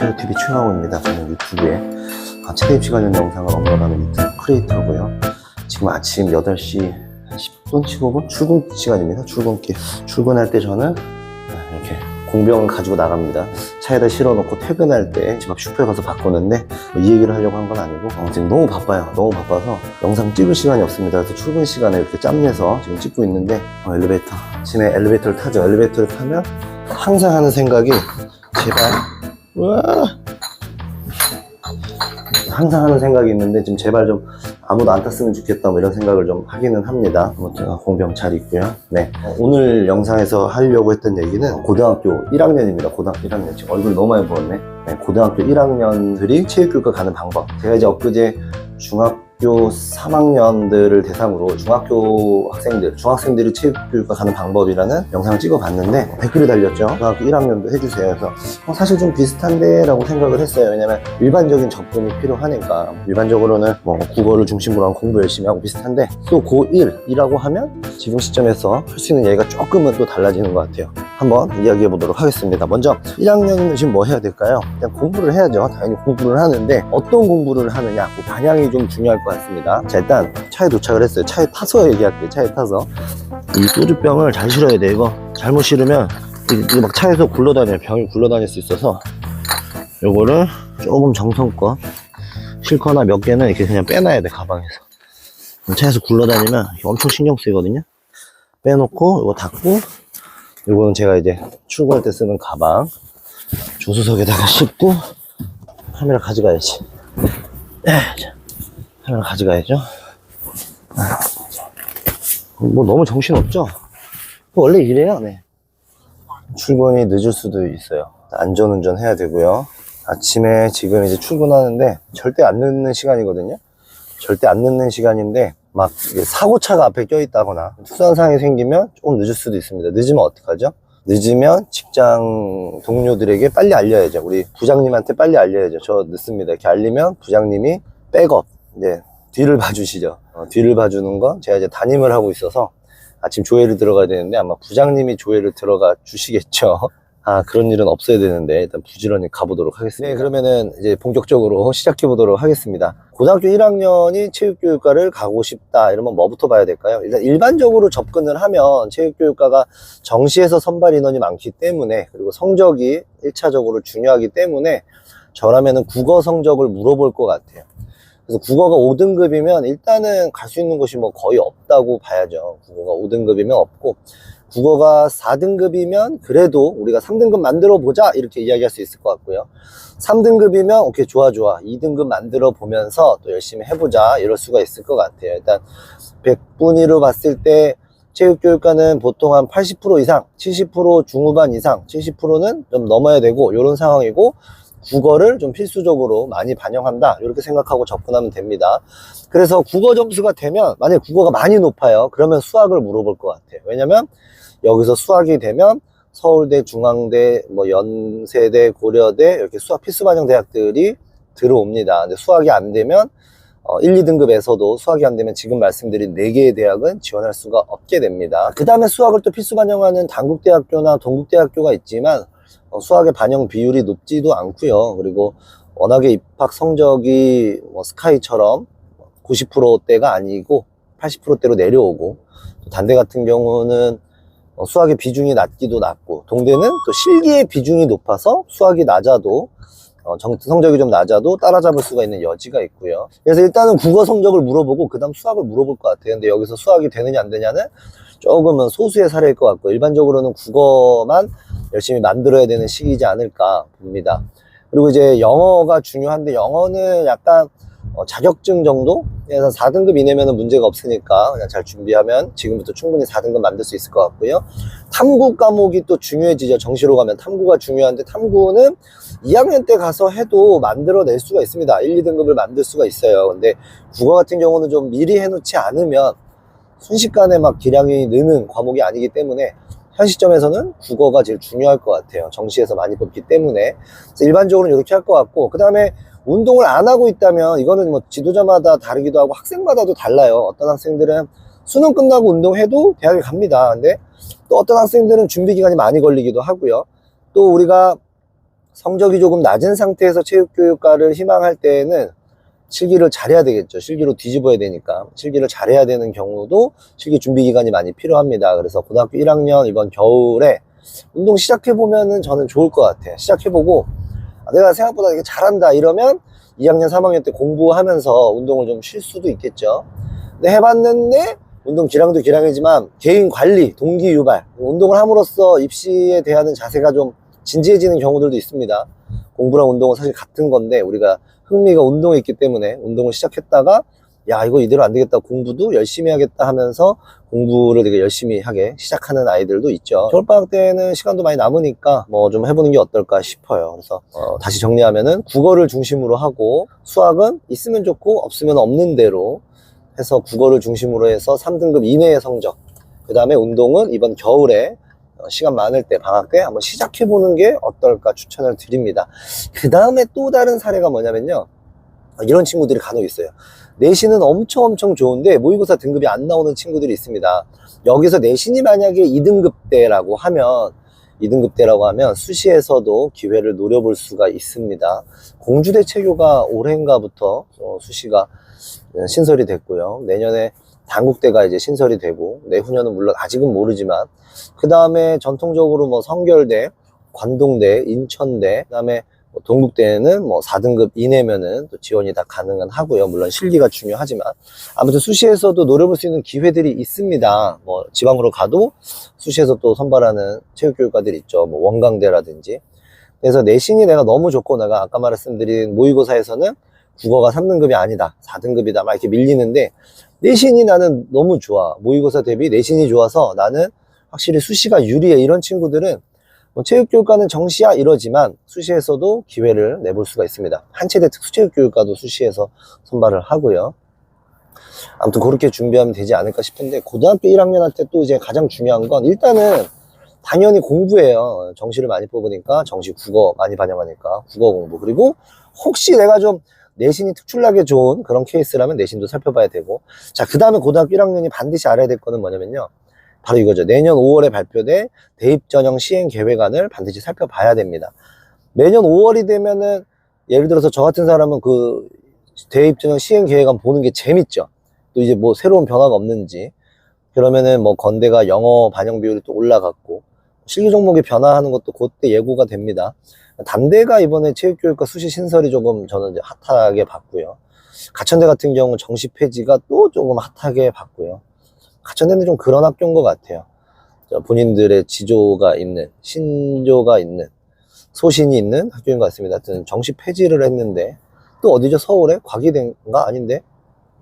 제로TV 최강호입니다. 저는 유튜브에 아, 체대 입시 관련 영상을 업로드하는 유튜브 크리에이터고요. 지금 아침 8시 10분, 15분? 출근 시간입니다. 출근길. 출근할 때 저는 이렇게 공병을 가지고 나갑니다. 차에다 실어놓고 퇴근할 때 집 앞 슈퍼에 가서 바꾸는데 뭐 이 얘기를 하려고 한 건 아니고 어, 지금 너무 바빠요. 너무 바빠서 영상 찍을 시간이 없습니다. 그래서 출근 시간에 이렇게 짬내서 지금 찍고 있는데 어, 엘리베이터. 아침에 엘리베이터를 타죠. 엘리베이터를 타면 항상 하는 생각이 제발 우 와. 항상 하는 생각이 있는데 지금 제발 좀 아무도 안 탔으면 좋겠다 뭐 이런 생각을 좀 하기는 합니다. 아무튼 공병 잘 있고요. 네 어, 오늘 영상에서 하려고 했던 얘기는 고등학교 1학년입니다. 고등학교 1학년 지금 얼굴 너무 많이 부었네. 네, 고등학교 1학년들이 체육교육과 가는 방법. 제가 이제 엊그제 중학 교 3학년들을 대상으로 중학교 학생들, 중학생들이 체육교육과 가는 방법이라는 영상을 찍어봤는데 댓글이 달렸죠. 중학교 1학년도 해주세요. 그래서 어, 사실 좀 비슷한데 라고 생각을 했어요. 왜냐면 일반적인 접근이 필요하니까. 일반적으로는 뭐 국어를 중심으로 한 공부 열심히 하고 비슷한데 또 고1이라고 하면 지금 시점에서 할 수 있는 얘기가 조금은 또 달라지는 것 같아요. 한번 이야기해 보도록 하겠습니다. 먼저 1학년이면 지금 뭐 해야 될까요? 그냥 공부를 해야죠. 당연히 공부를 하는데 어떤 공부를 하느냐, 그 방향이 좀 중요할 것 같습니다. 자 일단 차에 도착을 했어요. 차에 타서 얘기할게요. 차에 타서 이 소주병을 잘 실어야 돼. 이거 잘못 실으면 이게 막 차에서 굴러다녀요. 병이 굴러다닐 수 있어서 요거를 조금 정성껏 실거나 몇 개는 이렇게 그냥 빼놔야 돼 가방에서 차에서 굴러다니면 엄청 신경 쓰이거든요 빼놓고 이거 닫고 이거는 제가 이제 출근할 때 쓰는 가방. 조수석에다가 싣고 카메라 가져가야지. 에, 자, 카메라 가져가야죠. 아, 뭐 너무 정신없죠? 원래 이래요? 네. 출근이 늦을 수도 있어요. 안전운전 해야 되고요. 아침에 지금 이제 출근하는데 절대 안 늦는 시간이거든요. 절대 안 늦는 시간인데 막 사고차가 앞에 껴있다거나 특수한 상황이 생기면 조금 늦을 수도 있습니다. 늦으면 어떡하죠? 늦으면 직장 동료들에게 빨리 알려야죠. 우리 부장님한테 빨리 알려야죠. 저 늦습니다. 이렇게 알리면 부장님이 백업, 이제 뒤를 봐주시죠. 어, 뒤를 봐주는 건 제가 이제 담임을 하고 있어서 아침 조회를 들어가야 되는데 아마 부장님이 조회를 들어가 주시겠죠. 아, 그런 일은 없어야 되는데, 일단 부지런히 가보도록 하겠습니다. 네, 그러면은 이제 본격적으로 시작해 보도록 하겠습니다. 고등학교 1학년이 체육교육과를 가고 싶다, 이러면 뭐부터 봐야 될까요? 일단 일반적으로 접근을 하면 체육교육과가 정시에서 선발 인원이 많기 때문에, 그리고 성적이 1차적으로 중요하기 때문에, 저라면은 국어 성적을 물어볼 것 같아요. 그래서 국어가 5등급이면 일단은 갈 수 있는 곳이 뭐 거의 없다고 봐야죠. 국어가 5등급이면 없고, 국어가 4등급이면 그래도 우리가 3등급 만들어 보자 이렇게 이야기할 수 있을 것 같고요. 3등급이면 오케이 좋아 좋아 2등급 만들어 보면서 또 열심히 해보자 이럴 수가 있을 것 같아요. 일단 100분위로 봤을 때 체육교육과는 보통 한 80% 이상, 70% 중후반 이상, 70%는 좀 넘어야 되고 이런 상황이고 국어를 좀 필수적으로 많이 반영한다 이렇게 생각하고 접근하면 됩니다. 그래서 국어 점수가 되면 만약에 국어가 많이 높아요. 그러면 수학을 물어볼 것 같아요. 왜냐면 여기서 수학이 되면 서울대, 중앙대, 뭐 연세대, 고려대 이렇게 수학 필수 반영 대학들이 들어옵니다. 근데 수학이 안 되면 어, 1, 2등급에서도 수학이 안 되면 지금 말씀드린 4개의 대학은 지원할 수가 없게 됩니다. 그 다음에 수학을 또 필수 반영하는 단국대학교나 동국대학교가 있지만 어, 수학의 반영 비율이 높지도 않고요. 그리고 워낙에 입학 성적이 뭐 스카이처럼 90%대가 아니고 80%대로 내려오고 또 단대 같은 경우는 어, 수학의 비중이 낮기도 낮고 동대는 또 실기의 비중이 높아서 수학이 낮아도 어, 정- 성적이 좀 낮아도 따라잡을 수가 있는 여지가 있고요. 그래서 일단은 국어 성적을 물어보고 그 다음 수학을 물어볼 것 같아요. 근데 여기서 수학이 되느냐 안 되냐는 조금은 소수의 사례일 것 같고 일반적으로는 국어만 열심히 만들어야 되는 시기이지 않을까 봅니다. 그리고 이제 영어가 중요한데 영어는 약간 어, 자격증 정도? 그래서 4등급 이내면 문제가 없으니까 그냥 잘 준비하면 지금부터 충분히 4등급 만들 수 있을 것 같고요. 탐구 과목이 또 중요해지죠. 정시로 가면 탐구가 중요한데 탐구는 2학년 때 가서 해도 만들어낼 수가 있습니다. 1, 2등급을 만들 수가 있어요. 근데 국어 같은 경우는 좀 미리 해놓지 않으면 순식간에 막 기량이 느는 과목이 아니기 때문에 현 시점에서는 국어가 제일 중요할 것 같아요. 정시에서 많이 뽑기 때문에. 일반적으로는 이렇게 할 것 같고, 그 다음에 운동을 안 하고 있다면 이거는 뭐 지도자마다 다르기도 하고 학생마다도 달라요. 어떤 학생들은 수능 끝나고 운동해도 대학에 갑니다. 근데 또 어떤 학생들은 준비 기간이 많이 걸리기도 하고요. 또 우리가 성적이 조금 낮은 상태에서 체육교육과를 희망할 때에는 실기를 잘해야 되겠죠. 실기로 뒤집어야 되니까. 실기를 잘해야 되는 경우도 실기 준비 기간이 많이 필요합니다. 그래서 고등학교 1학년 이번 겨울에 운동 시작해보면은 저는 좋을 것 같아요. 시작해보고 아, 내가 생각보다 이게 잘한다 이러면 2학년, 3학년 때 공부하면서 운동을 좀 쉴 수도 있겠죠. 근데 해봤는데 운동 기량도 기량이지만 개인 관리, 동기 유발, 운동을 함으로써 입시에 대한 자세가 좀 진지해지는 경우들도 있습니다. 공부랑 운동은 사실 같은 건데 우리가 흥미가 운동에 있기 때문에 운동을 시작했다가 야 이거 이대로 안 되겠다. 공부도 열심히 하겠다 하면서 공부를 되게 열심히 하게 시작하는 아이들도 있죠. 겨울방학 때는 시간도 많이 남으니까 뭐 좀 해보는 게 어떨까 싶어요. 그래서 어, 다시 정리하면은 국어를 중심으로 하고 수학은 있으면 좋고 없으면 없는 대로 해서 국어를 중심으로 해서 3등급 이내의 성적 그 다음에 운동은 이번 겨울에 어, 시간 많을 때 방학 때 한번 시작해 보는 게 어떨까 추천을 드립니다. 그 다음에 또 다른 사례가 뭐냐면요. 이런 친구들이 간혹 있어요. 내신은 엄청 엄청 좋은데 모의고사 등급이 안 나오는 친구들이 있습니다. 여기서 내신이 만약에 2등급 대라고 하면 2등급 대라고 하면 수시에서도 기회를 노려볼 수가 있습니다. 공주대 체교가 올해인가부터 어, 수시가 신설이 됐고요. 내년에 단국대가 이제 신설이 되고 내후년은 물론 아직은 모르지만 그 다음에 전통적으로 뭐 성결대, 관동대, 인천대, 그 다음에 뭐 동국대는 뭐 4등급 이내면은 또 지원이 다 가능은 하고요. 물론 실기가 중요하지만 아무튼 수시에서도 노려볼 수 있는 기회들이 있습니다. 뭐 지방으로 가도 수시에서 또 선발하는 체육교육과들 있죠. 뭐 원광대라든지. 그래서 내신이 내가 너무 좋고 내가 아까 말씀드린 모의고사에서는 국어가 3등급이 아니다. 4등급이다. 막 이렇게 밀리는데 내신이 나는 너무 좋아. 모의고사 대비 내신이 좋아서 나는 확실히 수시가 유리해. 이런 친구들은 뭐 체육교육과는 정시야 이러지만 수시에서도 기회를 내볼 수가 있습니다. 한체대 특수체육교육과도 수시에서 선발을 하고요. 아무튼 그렇게 준비하면 되지 않을까 싶은데 고등학교 1학년 할때또 이제 가장 중요한 건 일단은 당연히 공부예요. 정시를 많이 뽑으니까 정시 국어 많이 반영하니까 국어 공부 그리고 혹시 내가 좀 내신이 특출나게 좋은 그런 케이스라면 내신도 살펴봐야 되고. 자 그 다음에 고등학교 1학년이 반드시 알아야 될 거는 뭐냐면요. 바로 이거죠. 내년 5월에 발표될 대입 전형 시행 계획안을 반드시 살펴봐야 됩니다. 매년 5월이 되면은 예를 들어서 저 같은 사람은 그 대입 전형 시행 계획안 보는 게 재밌죠. 또 이제 뭐 새로운 변화가 없는지. 그러면은 뭐 건대가 영어 반영 비율이 또 올라갔고 실기 종목이 변화하는 것도 그때 예고가 됩니다. 단대가 이번에 체육교육과 수시 신설이 조금 저는 이제 핫하게 봤고요. 가천대 같은 경우 정시 폐지가 또 조금 핫하게 봤고요. 가천대는 좀 그런 학교인 것 같아요. 저 본인들의 지조가 있는, 신조가 있는, 소신이 있는 학교인 것 같습니다. 하여튼 정시 폐지를 했는데, 또 어디죠? 서울에? 과기대인가? 아닌데?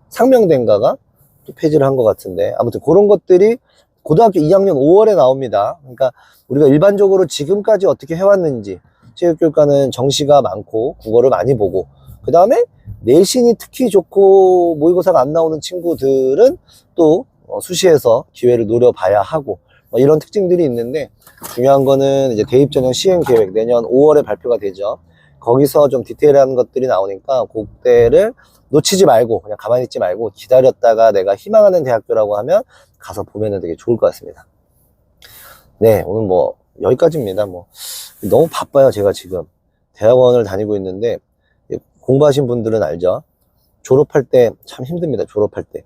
상명대인가가 또 폐지를 한 것 같은데. 아무튼 그런 것들이 고등학교 2학년 5월에 나옵니다. 그러니까 우리가 일반적으로 지금까지 어떻게 해왔는지, 체육교육과는 정시가 많고 국어를 많이 보고 그 다음에 내신이 특히 좋고 모의고사가 안 나오는 친구들은 또 어, 수시에서 기회를 노려봐야 하고 뭐 이런 특징들이 있는데 중요한 거는 이제 대입 전형 시행 계획 내년 5월에 발표가 되죠. 거기서 좀 디테일한 것들이 나오니까 그때를 놓치지 말고 그냥 가만히 있지 말고 기다렸다가 내가 희망하는 대학교라고 하면 가서 보면은 되게 좋을 것 같습니다. 네, 오늘 뭐 여기까지입니다. 뭐 너무 바빠요, 제가 지금. 대학원을 다니고 있는데, 공부하신 분들은 알죠? 졸업할 때 참 힘듭니다, 졸업할 때.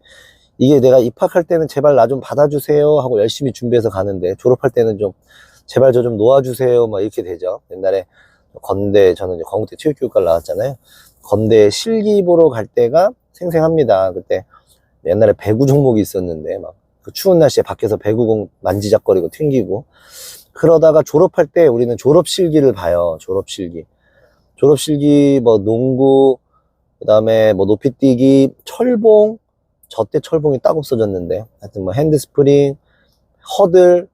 이게 내가 입학할 때는 제발 나 좀 받아주세요 하고 열심히 준비해서 가는데, 졸업할 때는 좀, 제발 저 좀 놓아주세요, 막 이렇게 되죠. 옛날에 건대, 저는 이제 건국대 체육교육과를 나왔잖아요. 건대 실기 보러 갈 때가 생생합니다. 그때 옛날에 배구 종목이 있었는데, 막, 그 추운 날씨에 밖에서 배구공 만지작거리고 튕기고, 그러다가 졸업할 때 우리는 졸업실기를 봐요. 졸업실기. 졸업실기 뭐 농구, 그 다음에 뭐 높이뛰기, 철봉, 저 때 철봉이 딱 없어졌는데. 하여튼 뭐 핸드스프링, 허들,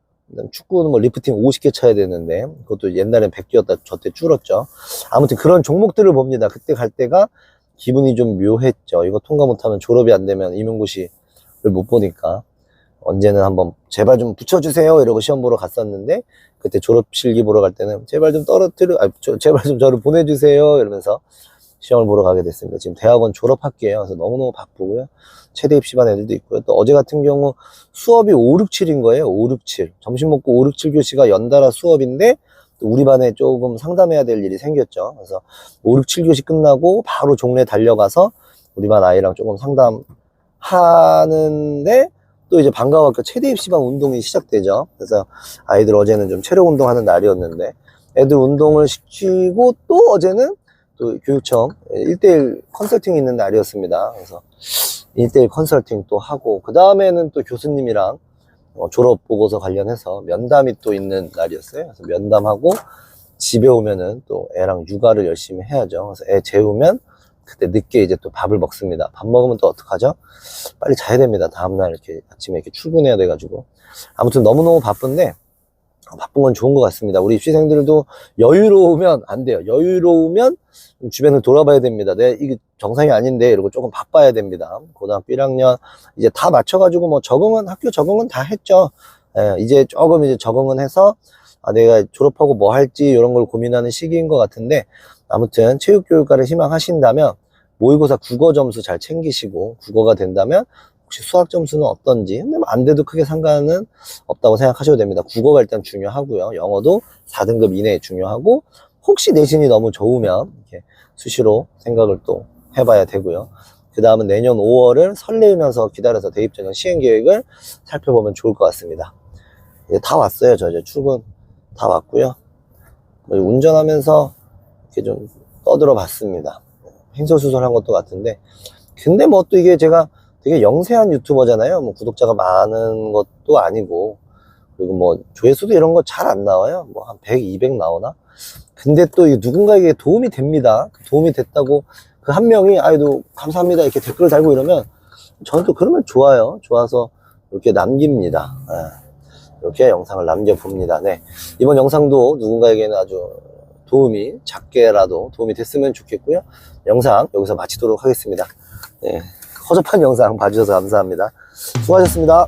축구는 뭐 리프팅 50개 쳐야 되는데 그것도 옛날엔 100개였다 저 때 줄었죠. 아무튼 그런 종목들을 봅니다. 그때 갈 때가 기분이 좀 묘했죠. 이거 통과 못하면 졸업이 안 되면 임용고시를 못 보니까. 언제는 한번 제발 좀 붙여주세요 이러고 시험 보러 갔었는데 그때 졸업 실기 보러 갈 때는 제발 좀 떨어뜨려 아, 저- 제발 좀 저를 보내주세요 이러면서 시험을 보러 가게 됐습니다. 지금 대학원 졸업할게요. 그래서 너무너무 바쁘고요. 최대 입시반 애들도 있고요. 또 어제 같은 경우 수업이 5, 6, 7인 거예요. 5, 6, 7 점심 먹고 5, 6, 7 교시가 연달아 수업인데 또 우리 반에 조금 상담해야 될 일이 생겼죠. 그래서 5, 6, 7교시 끝나고 바로 종례 달려가서 우리 반 아이랑 조금 상담하는데 또 이제 방과학교 최대 입시반 운동이 시작되죠. 그래서 아이들 어제는 좀 체력 운동하는 날이었는데 애들 운동을 시키고 또 어제는 또 교육청 1대1 컨설팅 있는 날이었습니다. 그래서 1대1 컨설팅 또 하고 그 다음에는 또 교수님이랑 어, 졸업 보고서 관련해서 면담이 또 있는 날이었어요. 그래서 면담하고 집에 오면은 또 애랑 육아를 열심히 해야죠. 그래서 애 재우면 그때 늦게 이제 또 밥을 먹습니다. 밥 먹으면 또 어떡하죠? 빨리 자야 됩니다. 다음날 이렇게 아침에 이렇게 출근해야 돼가지고. 아무튼 너무너무 바쁜데, 어, 바쁜 건 좋은 것 같습니다. 우리 입시생들도 여유로우면 안 돼요. 여유로우면 좀 주변을 돌아봐야 됩니다. 내 이게 정상이 아닌데 이러고 조금 바빠야 됩니다. 고등학교 1학년 이제 다 맞춰가지고 뭐 적응은 학교 적응은 다 했죠. 예, 이제 조금 이제 적응은 해서 아, 내가 졸업하고 뭐 할지 이런 걸 고민하는 시기인 것 같은데 아무튼 체육교육과를 희망하신다면 모의고사 국어 점수 잘 챙기시고 국어가 된다면 혹시 수학 점수는 어떤지 근데 뭐안 돼도 크게 상관은 없다고 생각하셔도 됩니다. 국어가 일단 중요하고요. 영어도 4등급 이내에 중요하고 혹시 내신이 너무 좋으면 이렇게 수시로 생각을 또 해봐야 되고요. 그 다음은 내년 5월을 설레면서 기다려서 대입 전형 시행 계획을 살펴보면 좋을 것 같습니다. 이제 다 왔어요. 저 이제 출근 다 왔고요. 뭐 운전하면서 이렇게 좀 떠들어 봤습니다. 횡설수설한 것도 같은데, 근데 뭐 또 이게 제가 되게 영세한 유튜버잖아요. 뭐 구독자가 많은 것도 아니고, 그리고 뭐 조회수도 이런 거 잘 안 나와요. 뭐 한 100, 200 나오나? 근데 또 누군가에게 도움이 됩니다. 그 도움이 됐다고 그 한 명이 아이도 감사합니다 이렇게 댓글을 달고 이러면 저는 또 그러면 좋아요. 좋아서 이렇게 남깁니다. 예. 이렇게 영상을 남겨봅니다. 네. 이번 영상도 누군가에게는 아주 도움이 작게라도 도움이 됐으면 좋겠고요. 영상 여기서 마치도록 하겠습니다. 네. 허접한 영상 봐주셔서 감사합니다. 수고하셨습니다.